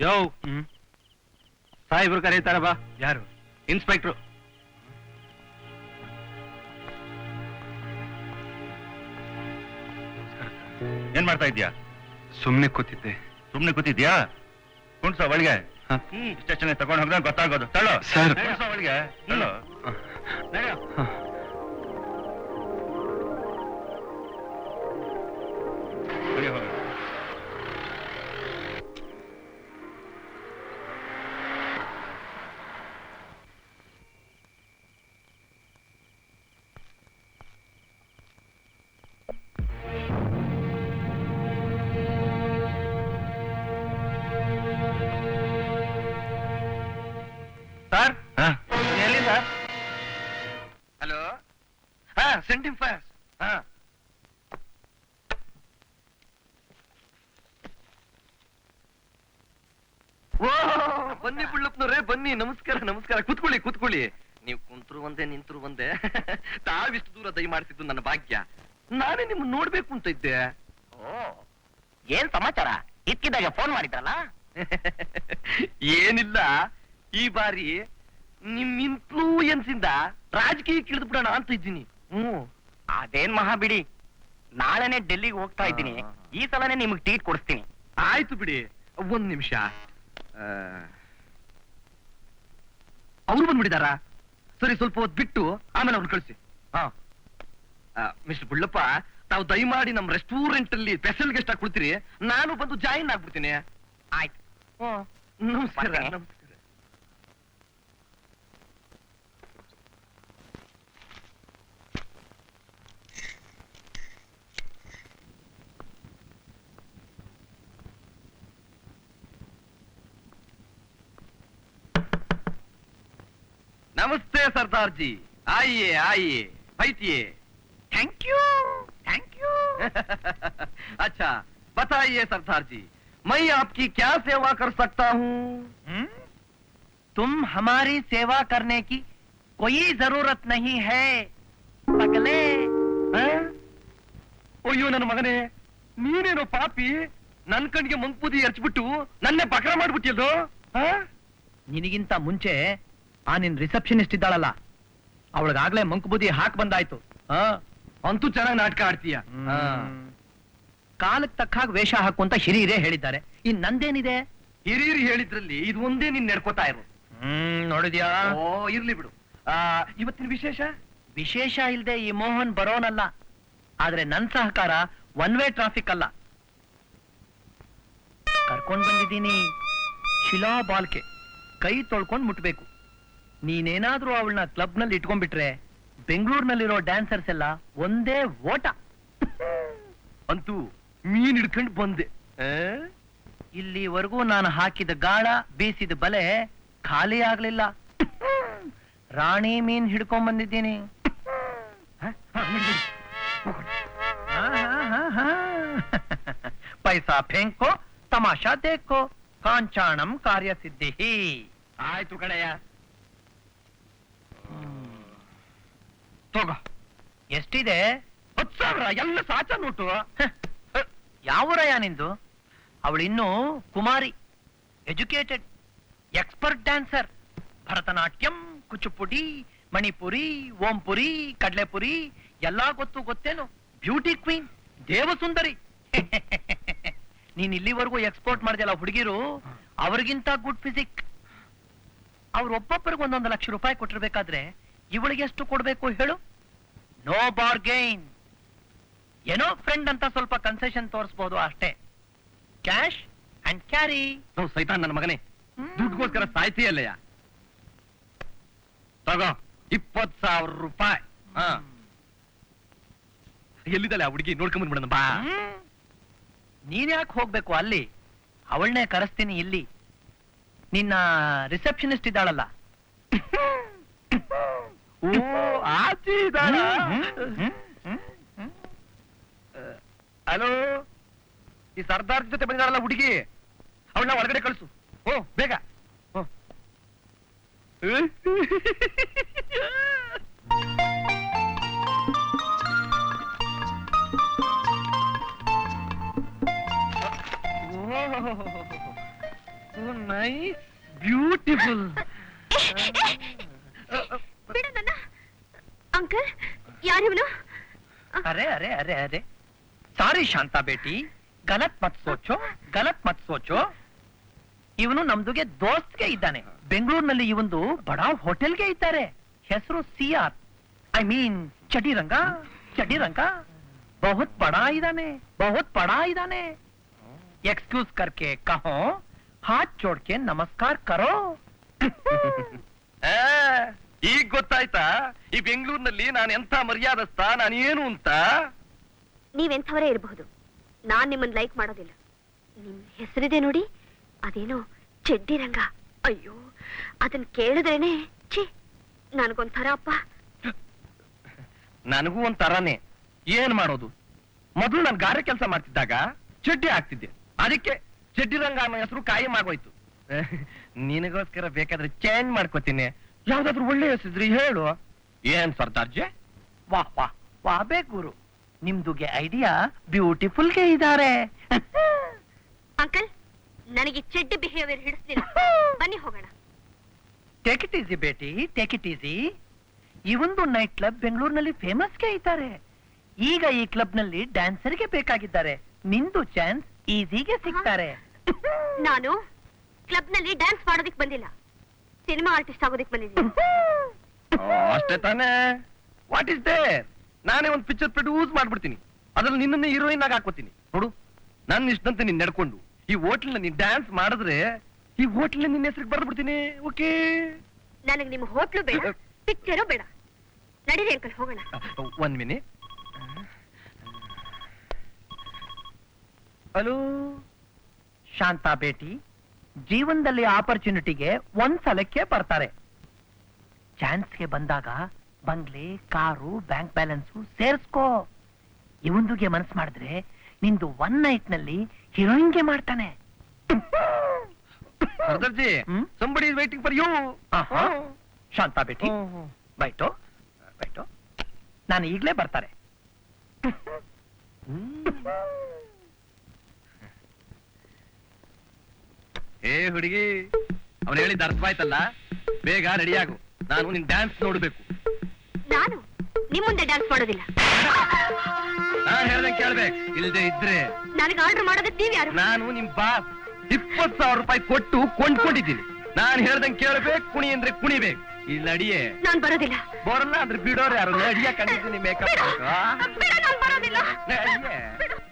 ಯೋ. ಸಾಹೇಬ್ರು ಕರೀತಾರ ಬಾ ಯಾರು? ಇನ್ಸ್ಪೆಕ್ಟ್ರು. ಏನ್ ಮಾಡ್ತಾ ಇದ್ಯಾ ಸುಮ್ನೆ ಕೂತಿದ್ದೆ. ಸುಮ್ನೆ ಕೂತಿದ್ಯಾ ಕುಣ್ಸ ಒಳಗೆ ಹ? ಸ್ಟೇಷನ್ ತಗೊಂಡು ಹೋದ್ರೆ ಗೊತ್ತಾಗೋದು. ತಳ್ಳೋ. ಸರ್. ಕುಣ್ಸು ಒಳಗೆ ತಳ್ಳೋ. ಹ. ಸರ್ ಹ? ಎಲ್ಲಿ ಸರ್ ಹಲೋ ಹಾ ಸೆಂಟಿಂಗ್ ಫಾಸ್ಟ್ ಹಾ ಓ ಬನ್ನಿ ಬುಳ್ಳಪ್ಪನವ್ರೆ ಬನ್ನಿ. ನಮಸ್ಕಾರ ನಮಸ್ಕಾರ. ಕೂತ್ಕೊಳ್ಳಿ ಕೂತ್ಕೊಳ್ಳಿ. ನೀವು ಕುಂತ್ರು ಒಂದೇ ನಿಂತ್ರು ಒಂದೇ. ತಾವಿಷ್ಟು ದೂರ ದಯ ಮಾಡ್ತಿದ್ದು ನನ್ನ ಭಾಗ್ಯ. ನಾನೇ ನಿಮ್ ನೋಡ್ಬೇಕು ಅಂತ ಇದ್ದೆ. ಏನ್ ಸಮಾಚಾರ? ಇದ್ಕಿದ್ದಾಗ ಫೋನ್ ಮಾಡಿದ್ರಲ್ಲ? ಏನಿಲ್ಲ. ಈ ಬಾರಿ ನಿಮ್ ಇನ್ಫ್ಲೂಯೆನ್ಸ್ ಇಂದ ರಾಜಕೀಯಕ್ಕೆ ಇಳಿದು ಬಿಡೋಣ ಅಂತ ಇದ್ದೀನಿ. ಹ್ಮ್ ಅದೇನ್ ಮಹಾ ಬಿಡಿ. ನಾಳೆನೆ ಡೆಲ್ಲಿಗೆ ಹೋಗ್ತಾ ಇದ್ದೀನಿ. ಈ ಸಲನೇ ನಿಮ್ಗೆ ಟೀಟ್ ಕೊಡಿಸ್ತೀನಿ. ಆಯ್ತು ಬಿಡಿ. ಒಂದ್ ನಿಮಿಷ. ಅವ್ರು ಬಂದ್ಬಿಟ್ಟಿದಾರ? ಸರಿ ಸ್ವಲ್ಪ ಹೊತ್ತು ಬಿಟ್ಟು ಆಮೇಲೆ ಅವ್ರು ಕಳಿಸಿ. ಹಾ. ಮಿಸ್ಟರ್ ಬುಳ್ಳಪ್ಪ ತಾವು ದಯಮಾಡಿ ನಮ್ಮ ರೆಸ್ಟೋರೆಂಟ್ ಅಲ್ಲಿ ಸ್ಪೆಷಲ್ ಗೆಸ್ಟ್ ಆಗಿ ಕೊಡ್ತೀರಿ. ನಾನು ಬಂದು ಜಾಯಿನ್ ಆಗ್ಬಿಡ್ತೀನಿ. ಆಯ್ತು. ನಮಸ್ಕಾರ. ನಮಸ್ಕಾರ नमस्ते सरदार जी आइए आइए बैठिए ಥ್ಯಾಂಕ್ ಯು ಥ್ಯಾಂಕ್ ಯು अच्छा बताइए सरदार जी मैं आपकी क्या सेवा कर सकता हूँ तुम हमारी सेवा करने की कोई जरूरत नहीं है पगले ಆ? ಅಯ್ಯೋ ನನ್ನ ಮಗನೇ ನೀನೇನೋ ಪಾಪಿ ನನ್ ಕಣ್ಗೆ ಮಂಕ್ಬೂದಿ ಎರಚ್ಬಿಟ್ಟು ನನ್ನೇ ಬಕರ ಮಾಡ್ಬಿಟ್ಟಿಲ್ದು ನಿನಗಿಂತ ಮುಂಚೆ ಆ ನಿನ್ ರಿಸೆಪ್ಷನಿಸ್ಟ್ ಇದ್ದಾಳಲ್ಲ. ಅವಳಗಾಗ್ಲೇ ಮಂಕುಬುದಿ ಹಾಕ್ ಬಂದಾಯ್ತು. ಅಂತೂ ಚೆನ್ನಾಗಿ ನಾಟಕ ಆಡ್ತೀಯ. ಆ. ಕಾಲಕ್ ತಕ್ಕ ಹಾಗೆ ವೇಷ ಹಾಕು ಅಂತ ಹಿರಿಯರೇ ಹೇಳಿದ್ದಾರೆ. ಇನ್ ನಂದೇನಿದೆ? ಹಿರಿಯರು ಹೇಳಿದ್ರಲ್ಲಿ ಇದು ಒಂದೇ ನಿನ್ ನಡ್ಕೋತಾ ಇರು. ಹ್ಮ್ ನೋಡಿದ್ಯಾ? ಓ ಇರ್ಲಿ ಬಿಡು. ಆ, ಇವತ್ತಿನ ವಿಶೇಷ? ವಿಶೇಷ ಇಲ್ದೆ ಈ ಮೋಹನ್ ಬರೋನಲ್ಲ. ಆದ್ರೆ ನನ್ ಸಹಕಾರ ಒನ್ ವೇ ಟ್ರಾಫಿಕ್ ಅಲ್ಲ. ಕರ್ಕೊಂಡ್ ಬಂದಿದ್ದೀನಿ ಶಿಲಾ ಬಾಲ್ಕೆ. ಕೈ ತೊಳ್ಕೊಂಡ್ ಮುಟ್ಬೇಕು. ನೀನೇನಾದ್ರೂ ಅವಳನ್ನ ಕ್ಲಬ್ನಲ್ಲಿ ಇಟ್ಕೊಂಡ್ಬಿಟ್ರೆ ಬೆಂಗಳೂರಿನಲ್ಲಿರೋ ಡ್ಯಾನ್ಸರ್ಸ್ ಎಲ್ಲ ಒಂದೇ ಓಟ. ಅಂತೂ ಮೀನ್ ಹಿಡ್ಕೊಂಡು ಬಂದೆ? ಇಲ್ಲಿವರೆಗೂ ನಾನು ಹಾಕಿದ ಗಾಳ, ಬೀಸಿದ ಬಲೆ ಖಾಲಿ ಆಗ್ಲಿಲ್ಲ. ರಾಣಿ ಮೀನ್ ಹಿಡ್ಕೊಂಡ್ ಬಂದಿದ್ದೀನಿ. ಪೈಸಾ ಫೆಂಕೋ, ತಮಾಷಾ ದೇಕೋ ಕಾಂಚಾಣಂ ಕಾರ್ಯಸಿದ್ಧಿ. ಆಯ್ತು ಕಣಯ್ಯ. ತಗೋ. ಎಷ್ಟಿದೆ? ಹತ್ತು ಸಾವಿರ ಎಲ್ಲ ಸಾಚ ನೋಟು. ಯಾವೂರಯ್ಯ ನಿಂದು? ಅವಳಿನ್ನು ಕುಮಾರಿ educated expert dancer. Bharatanatyam Kuchipudi Manipuri Om Puri ಕಡ್ಲೆಪುರಿ ಎಲ್ಲಾ ಗೊತ್ತು ಗೊತ್ತೇನು. Beauty queen ದೇವಸುಂದರಿ. ನೀನ್ ಇಲ್ಲಿವರೆಗೂ ಎಕ್ಸ್ಪೋರ್ಟ್ ಮಾಡಿದೆಲ್ಲ ಹುಡುಗಿರು ಅವ್ರಿಗಿಂತ ಗುಡ್ ಫಿಸಿಕ್. ಅವ್ರ ಒಬ್ಬೊಬ್ಬರಿಗೆ ಒಂದೊಂದು ಲಕ್ಷ ರೂಪಾಯಿ ಕೊಟ್ಟಿರ್ಬೇಕಾದ್ರೆ ಇವಳಿಗೆ ಎಷ್ಟು ಕೊಡ್ಬೇಕು ಹೇಳು? ನೋ ಬಾರ್ಗೇನ್ ಏನೋ ಫ್ರೆಂಡ್ ಅಂತ ಸ್ವಲ್ಪ ಕನ್ಸೆಷನ್ ತೋರಿಸಬಹುದು ಅಷ್ಟೇ. ಕ್ಯಾಶ್ ಅಂಡ್ ಕ್ಯಾರಿ ಸೈತಾನ್ ನನ್ನ ಮಗನೇ. ದುಡ್ಗೋಸ್ಕರ ಸಾಯ್ತೀಯಲ್ಲಯ್ಯ ತಗೋ ಇಪ್ಪತ್ ಸಾವಿರ ರೂಪಾಯಿ. ಹಾ. ಎಲ್ಲಿದ್ದಾಳೆ ಆ ಹುಡುಗಿ? ನೋಡ್ಕೊಂಬಂದ್ಬಿಡೋಣ ಬಾ. ನೀನ್ ಯಾಕೆ ಹೋಗ್ಬೇಕು ಅಲ್ಲಿ? ಅವಳನ್ನೇ ಕರೆಸ್ತೀನಿ ಇಲ್ಲಿ. ನಿನ್ನ ರಿಸೆಪ್ಷನಿಸ್ಟ್ ಇದ್ದಾಳಲ್ಲ. ಓ ಆಚೆ ಇದ್ದಾಳ. ಹಲೋ ಈ ಸರ್ದಾರ್ ಜೊತೆ ಬಂದಿದ್ದಾಳಲ್ಲ ಹುಡುಗಿ? ಅವಳನ್ನ ಒಳಗಡೆ ಕಳಿಸು. ಓ ಬೇಗ. ಓ. Nice beautiful. ಬಿಡು ನನ್ನ. ಅಂಕಲ್ ಯಾರಿವನು? ಅರೆ ಅರೆ ಅರೆ ಅರೆ. ಸಾರಿ ಶಾಂತಾ ಬೇಟಿ. ಗಲತ್ ಮತ್ ಸೋಚೋ ಗಲತ್ ಮತ್ ಸೋಚೋ. ಇವನು ನಮ್ದುಗೆ ದೋಸ್ತ್ಗೆ ಇದ್ದಾನೆ. ಬೆಂಗಳೂರಿನಲ್ಲಿ ಇವಂದು ಬಡಾ ಹೋಟೆಲ್ಗೆ ಇದ್ದಾರೆ. ಹೆಸರು ಸಿಆರ್ ಐ ಮೀನ್ ಚಟಿರಂಗ ಚಟಿರಂಗ ಬಹುತ್ ಬಡಾ ಇದ್ದಾನೆ ಬಹುತ್ ಬಡಾ ಇದ್ದಾನೆ. ಎಕ್ಸ್ಕ್ಯೂಸ್ ಕರ್ಕೆ ಕಹೋ. ಹಾತ್ ಜೋಡ್ಕೆ ನಮಸ್ಕಾರ ಕರೋ. ಆ, ಈಗ ಗೊತ್ತಾಯ್ತಾ? ಈ ಬೆಂಗಳೂರಿನಲ್ಲಿ ನಾನು ಎಂತ ಮರ್ಯಾದಸ್ತ ನಾನು ಏನು ಅಂತ? ನೀವೆಂಥವರೇ ಇರಬಹುದು. ನಾನ್ ನಿಮ್ಮನ್ನ ಲೈಕ್ ಮಾಡೋದಿಲ್ಲ. ನಿಮ್ ಹೆಸರಿದೆ ನೋಡಿ ಅದೇನೋ ಚೆಡ್ಡಿ ರಂಗ ಅಯ್ಯೋ ಅದನ್ ಕೇಳಿದ್ರೇನೆ ಛೀ ನನಗೊಂಥರ ಅಪ್ಪ. ನನಗೂ ಒಂಥರನೇ. ಏನ್ ಮಾಡೋದು? ಮೊದಲು ನಾನು ಗಾರೆ ಕೆಲಸ ಮಾಡ್ತಿದ್ದಾಗ ಚಡ್ಡಿ ಆಗ್ತಿದ್ದೆ ಅದಕ್ಕೆ ಚಡ್ಡಿ ರಂಗ ಅನ್ನೋ ಹೆಸರು ಕಾಯಂ ಆಗೋಯ್ತು. ನಿನಗೋಸ್ಕರ ಬೇಕಾದ್ರೆ ಚೇಂಜ್ ಮಾಡ್ಕೋತೀನಿ. ಯಾವ್ದಾದ್ರು ಒಳ್ಳೆ ಹೆಸರಿದ್ರಿ ಹೇಳು. ಏನ್ ಸರ್ದಾರ್ಜೆ? ವಾ ವಾ ಬೇ ಗುರು. ನಿಮ್ದುಗೆ ಐಡಿಯಾ ಬ್ಯೂಟಿಫುಲ್ಗೆ ಇದ್ದಾರೆ ಅಂಕಲ್ ನನಗೆ ಚೆಡ್ಡಿ ಬಿಹೇವಿಯರ್ ಹಿಡಿಸ್ಲಿಲ್ಲ ಬನ್ನಿ ಹೋಗೋಣ. ಟೇಕ್ ಇಟ್ ಈಸಿ ಬೇಟಿ ಟೇಕ್ ಇಟ್ ಈಸಿ ಈ ಒಂದು ನೈಟ್ ಕ್ಲಬ್ ಬೆಂಗಳೂರಿನಲ್ಲಿ ಫೇಮಸ್ಗೆ ಇದ್ದಾರೆ. ಈಗ ಈ ಕ್ಲಬ್ನಲ್ಲಿ ಡ್ಯಾನ್ಸರ್ಗೆ ಬೇಕಾಗಿದ್ದಾರೆ. ನಿಂದು ಚಾನ್ಸ್ ಈಸಿಗೆ ಸಿಗ್ತಾರೆ. ನಾನು ಕ್ಲಬ್ನಲ್ಲಿ ಡ್ಯಾನ್ಸ್ ಮಾಡೋದಿಕ್ ಬಂದಿಲ್ಲ. ಸಿನಿಮಾ ಆರ್ಟಿಸ್ಟ್ ಆಗೋದಿಕ್ ಬಂದಿದ್ದೀನಿ. ಅಷ್ಟೇ ತಾನೇ? ವಾಟ್ ಇಸ್ ದೇರ್ ನಾನೇ ಒಂದು ಪಿಕ್ಚರ್ ಪ್ರೊಡ್ಯೂಸ್ ಮಾಡ್ಬಿಡ್ತೀನಿ. ಅದ್ರಲ್ಲಿ ನಿನ್ನನ್ನು ಹೀರೋಯಿನ್ ಆಗಿ ಹಾಕೋತೀನಿ ನೋಡು ನನ್ನ ಇಷ್ಟಂತೆ ನೀನ್ ನಡ್ಕೊಂಡು ಈ ಹೋಟ್ಲ್ ನೀನ್ ಡ್ಯಾನ್ಸ್ ಮಾಡಿದ್ರೆ ಈ ಹೋಟ್ಲ್ ನಿನ್ನ ಹೆಸರಿಗೆ ಬರ್ದು ಬಿಡ್ತೀನಿ ಓಕೆ ನನಗೆ ನಿಮ್ಮ ಹೋಟ್ಲು ಬೇಡ ಪಿಕ್ಚರು ಬೇಡ. ನಡೀರಿ ಅಂಕಲ್ ಹೋಗೋಣ. ಒಂದ್ ಮಿನಿಟ್ ಹಲೋ? ಶಾಂತಾ ಭೇಟಿ. ಜೀವನದಲ್ಲಿ ಆಪರ್ಚುನಿಟಿಗೆ ಒಂದ್ ಸಲಕ್ಕೆ ಬರ್ತಾರೆ. ಚಾನ್ಸ್ಗೆ ಬಂದಾಗ ಬಂಗ್ಲೆ ಕಾರು ಬ್ಯಾಂಕ್ ಬ್ಯಾಲೆನ್ಸು ಸೇರಿಸ್ಕೋ. ಇವಂದುಗೆ ಮನಸ್ಸು ಮಾಡಿದ್ರೆ ನಿಂದು ಒನ್ ನೈಟ್ನಲ್ಲಿ ಹೀರೋಯಿನ್ಗೆ ಮಾಡ್ತಾನೆ. Sardarji hmm? Somebody is waiting for you ಆಹಾ. ಶಾಂತಾ ಭೇಟಿ. ಬೈಟು ಬೈಟು. ನಾನು ಈಗಲೇ ಬರ್ತಾರೆ. ಏ ಹುಡುಗಿ ಅವನು ಹೇಳಿದ ಅರ್ಥವಾಯ್ತಲ್ಲ? ಬೇಗ ರೆಡಿ ಆಗು. ನಾನು ನಿನ್ ಡ್ಯಾನ್ಸ್ ನೋಡಬೇಕು. ನಾನು? ನಿಮ್ ಮುಂದೆ ಡ್ಯಾನ್ಸ್ ಮಾಡೋದಿಲ್ಲ. ನಾನ್ ಹೇಳ್ದಂಗೆ ಕೇಳ್ಬೇಕು ಇಲ್ದೆ ಇದ್ರೆ. ನನಗೆ ಆರ್ಡರ್ ಮಾಡೋದಕ್ಕೆ ನೀವು ಯಾರು? ನಾನು ನಿಮ್ ಬಾಸ್ ಇಪ್ಪತ್ ಸಾವಿರ ರೂಪಾಯಿ ಕೊಟ್ಟು ಕೊಂಡ್ಕೊಂಡಿದ್ದೀನಿ. ನಾನ್ ಹೇಳ್ದಂಗೆ ಕೇಳ್ಬೇಕು ಕುಣಿ ಅಂದ್ರೆ ಕುಣಿಬೇಕು. ಇಲ್ಲ ನಡಿಯೇ. ನಾನು ಬರೋದಿಲ್ಲ. ಬರಲ್ಲ ಅಂದ್ರೆ ಬಿಡೋರು ಯಾರು? ಅಡಿಯ ಕಂಡಿದ್ದೀನಿ ಮೇಕಪ್ ಬೇಡ. ನಾನ್ ಬರೋದಿಲ್ಲ. ನಡಿಯೇ.